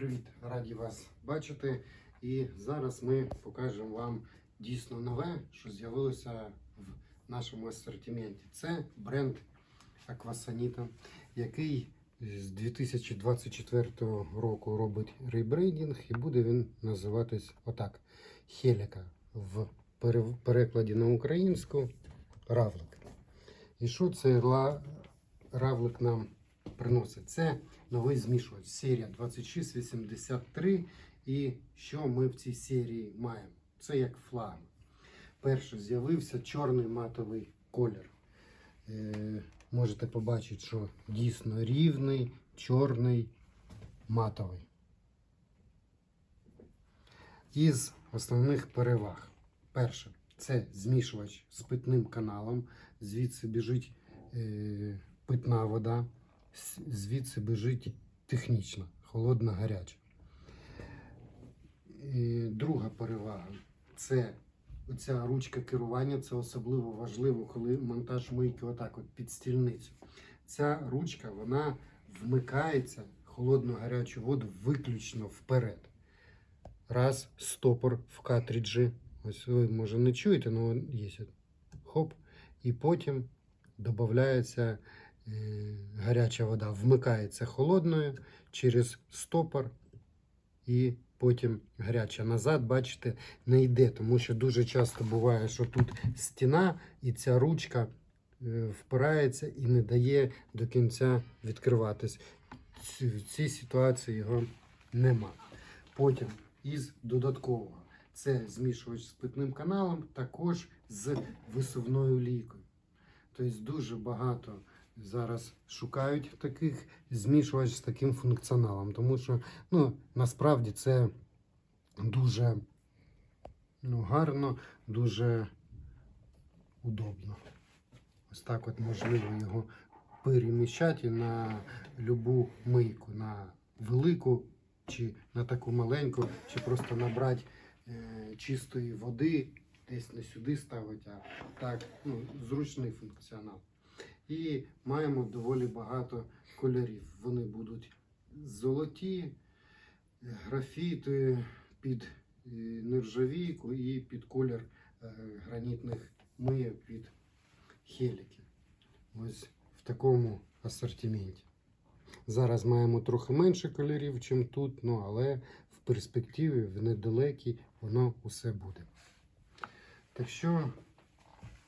Привіт, раді вас бачити. І зараз ми покажемо вам дійсно нове, що з'явилося в нашому асортименті. Це бренд Aquasanita, який з 2024 року робить рейбрейдинг, і буде він називатись отак: Хеліка в перекладі на українську равлик. І що цей равлик нам приносить? Це новий змішувач, серія 2683. І що ми в цій серії маємо? Це як флаг. Перше з'явився чорний матовий колір. Е, можете побачити, що дійсно рівний, чорний, матовий. Із основних переваг. Перше, це змішувач з питним каналом. Звідси біжить е, питна вода, звідси біжить технічна, холодна, гаряча. І друга перевага це оця ручка керування. Це особливо важливо, коли монтаж мийки отак от під стільницю. Ця ручка вона вмикається холодну гарячу воду виключно вперед. Раз, стопор в картриджі. Ось ви може не чуєте, але є. Хоп. І потім додається гаряча вода, вмикається холодною через стопор і потім гаряча. Назад, бачите, не йде, тому що дуже часто буває, що тут стіна і ця ручка е, впирається і не дає до кінця відкриватись. В цій ситуації його нема. Потім із додаткового це змішувач з питним каналом, також з висувною лійкою. Тобто дуже багато зараз шукають таких змішувач з таким функціоналом, тому що ну, насправді це дуже ну, гарно, дуже удобно. Ось так от можливо його переміщати на любу мийку, на велику чи на таку маленьку, чи просто набрати е, чистої води, десь не сюди ставити, а так, ну, зручний функціонал. І маємо доволі багато кольорів. Вони будуть золоті, графіти під е, нержавійку і під колір е, гранітних мийок під хеліки. Ось в такому асортименті. Зараз маємо трохи менше кольорів, ніж тут, ну, але в перспективі, в недалекій, воно усе буде. Так що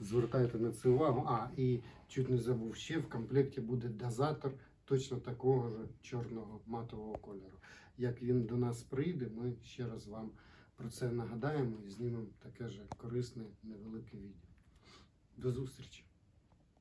звертайте на це увагу. А, і чуть не забув, ще в комплекті буде дозатор точно такого ж чорного матового кольору. Як він до нас прийде, ми ще раз вам про це нагадаємо і знімемо таке ж корисне невелике відео. До зустрічі!